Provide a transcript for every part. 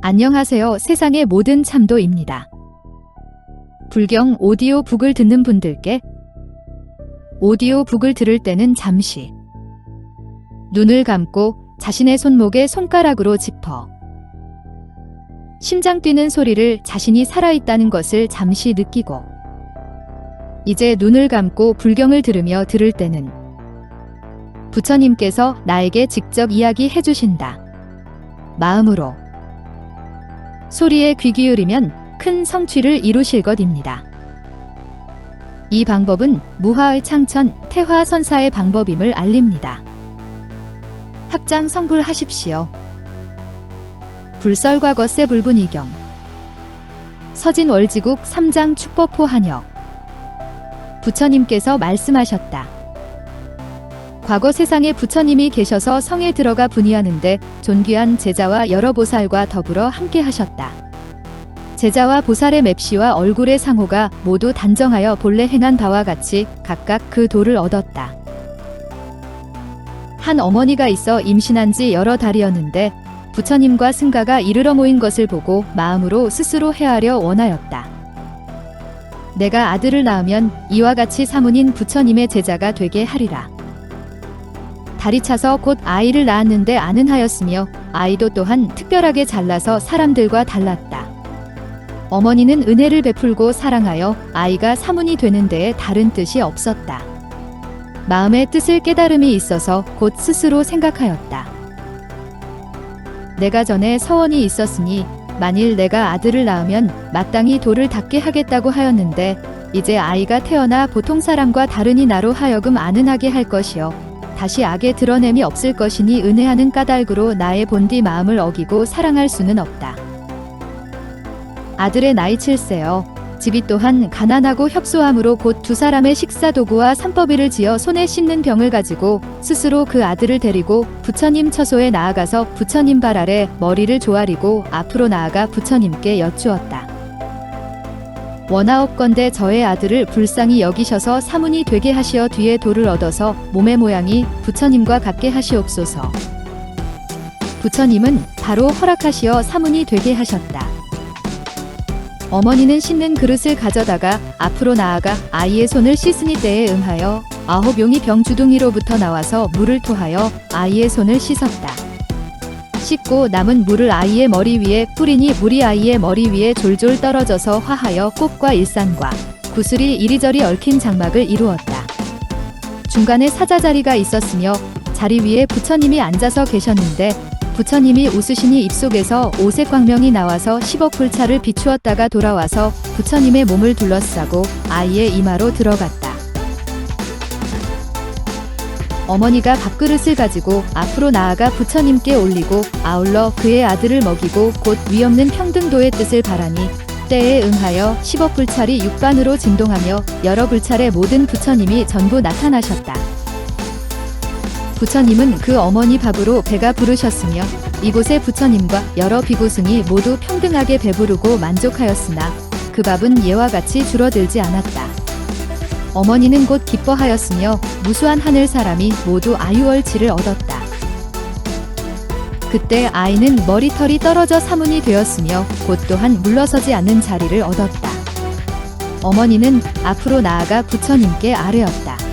안녕하세요. 세상의 모든 참도입니다. 불경 오디오 북을 듣는 분들께 오디오 북을 들을 때는 잠시 눈을 감고 자신의 손목에 손가락으로 짚어 심장 뛰는 소리를 자신이 살아있다는 것을 잠시 느끼고 이제 눈을 감고 불경을 들으며 들을 때는 부처님께서 나에게 직접 이야기해 주신다. 마음으로 소리에 귀 기울이면 큰 성취를 이루실 것입니다. 이 방법은 무화의 창천 태화 선사의 방법임을 알립니다. 합장 성불하십시오. 불설과거 세 불분이경 서진월지국 3장 축법호 한역 부처님께서 말씀하셨다. 과거 세상에 부처님이 계셔서 성에 들어가 분이하는데 존귀한 제자와 여러 보살과 더불어 함께 하셨다. 제자와 보살의 맵시와 얼굴의 상호가 모두 단정하여 본래 행한 바와 같이 각각 그 도를 얻었다. 한 어머니가 있어 임신한 지 여러 달이었는데 부처님과 승가가 이르러 모인 것을 보고 마음으로 스스로 헤아려 원하였다. 내가 아들을 낳으면 이와 같이 사문인 부처님의 제자가 되게 하리라. 다리 차서 곧 아이를 낳았는데 아는 하였으며 아이도 또한 특별하게 잘나서 사람들과 달랐다. 어머니는 은혜를 베풀고 사랑하여 아이가 사문이 되는 데에 다른 뜻이 없었다. 마음의 뜻을 깨달음이 있어서 곧 스스로 생각하였다. 내가 전에 서원이 있었으니 만일 내가 아들을 낳으면 마땅히 도를 닦게 하겠다고 하였는데 이제 아이가 태어나 보통 사람과 다르니 나로 하여금 아는하게 할 것이요 다시 악에 드러냄이 없을 것이니 은혜하는 까닭으로 나의 본디 마음을 어기고 사랑할 수는 없다. 아들의 나이 7세여. 집이 또한 가난하고 협소함으로 곧 두 사람의 식사 도구와 산법이를 지어 손에 씻는 병을 가지고 스스로 그 아들을 데리고 부처님 처소에 나아가서 부처님 발 아래 머리를 조아리고 앞으로 나아가 부처님께 여쭈었다. 원하옵건대 저의 아들을 불쌍히 여기셔서 사문이 되게 하시어 뒤에 도를 얻어서 몸의 모양이 부처님과 같게 하시옵소서. 부처님은 바로 허락하시어 사문이 되게 하셨다. 어머니는 씻는 그릇을 가져다가 앞으로 나아가 아이의 손을 씻으니 때에 응하여 아홉 용이 병 주둥이로부터 나와서 물을 토하여 아이의 손을 씻었다. 씻고 남은 물을 아이의 머리 위에 뿌리니 물이 아이의 머리 위에 졸졸 떨어져서 화하여 꽃과 일산과 구슬이 이리저리 얽힌 장막을 이루었다. 중간에 사자 자리가 있었으며 자리 위에 부처님이 앉아서 계셨는데 부처님이 웃으시니 입속에서 오색 광명이 나와서 10억 불차를 비추었다가 돌아와서 부처님의 몸을 둘러싸고 아이의 이마로 들어갔다. 어머니가 밥그릇을 가지고 앞으로 나아가 부처님께 올리고 아울러 그의 아들을 먹이고 곧 위없는 평등도의 뜻을 바라니 때에 응하여 10억 불찰이 육반으로 진동하며 여러 불찰의 모든 부처님이 전부 나타나셨다. 부처님은 그 어머니 밥으로 배가 부르셨으며 이곳의 부처님과 여러 비구승이 모두 평등하게 배부르고 만족하였으나 그 밥은 예와 같이 줄어들지 않았다. 어머니는 곧 기뻐하였으며 무수한 하늘 사람이 모두 아유월치를 얻었다. 그때 아이는 머리털이 떨어져 사문이 되었으며 곧 또한 물러서지 않는 자리를 얻었다. 어머니는 앞으로 나아가 부처님께 아뢰었다.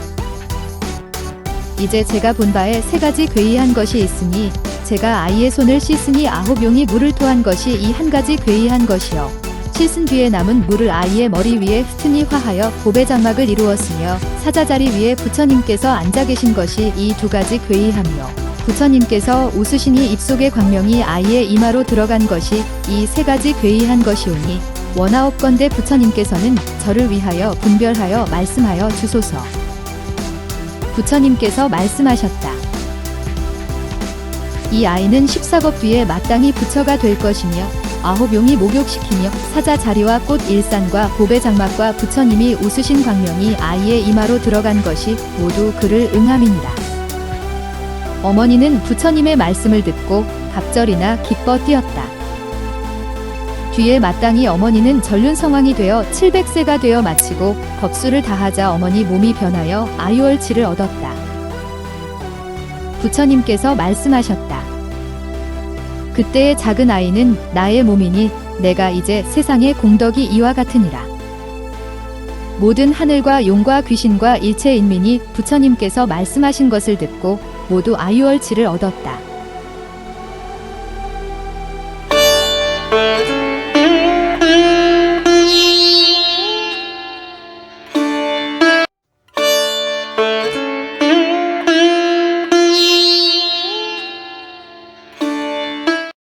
이제 제가 본 바에 세 가지 괴이한 것이 있으니 제가 아이의 손을 씻으니 아홉 용이 물을 토한 것이 이 한 가지 괴이한 것이요. 씻은 뒤에 남은 물을 아이의 머리 위에 흩으니 화하여 고배 장막을 이루었으며 사자 자리 위에 부처님께서 앉아 계신 것이 이 두 가지 괴이하며 부처님께서 웃으시니 입속의 광명이 아이의 이마로 들어간 것이 이 세 가지 괴이한 것이오니 원하옵건대 부처님께서는 저를 위하여 분별하여 말씀하여 주소서. 부처님께서 말씀하셨다. 이 아이는 14겁 뒤에 마땅히 부처가 될 것이며 아홉 용이 목욕시키며 사자 자리와 꽃 일산과 보배 장막과 부처님이 웃으신 광명이 아이의 이마로 들어간 것이 모두 그를 응함이니라. 어머니는 부처님의 말씀을 듣고 갑절이나 기뻐 뛰었다. 뒤에 마땅히 어머니는 전륜 성왕이 되어 700세가 되어 마치고 법수를 다하자 어머니 몸이 변하여 아유월치를 얻었다. 부처님께서 말씀하셨다. 그때의 작은 아이는 나의 몸이니 내가 이제 세상의 공덕이 이와 같으니라. 모든 하늘과 용과 귀신과 일체 인민이 부처님께서 말씀하신 것을 듣고 모두 아유월치를 얻었다.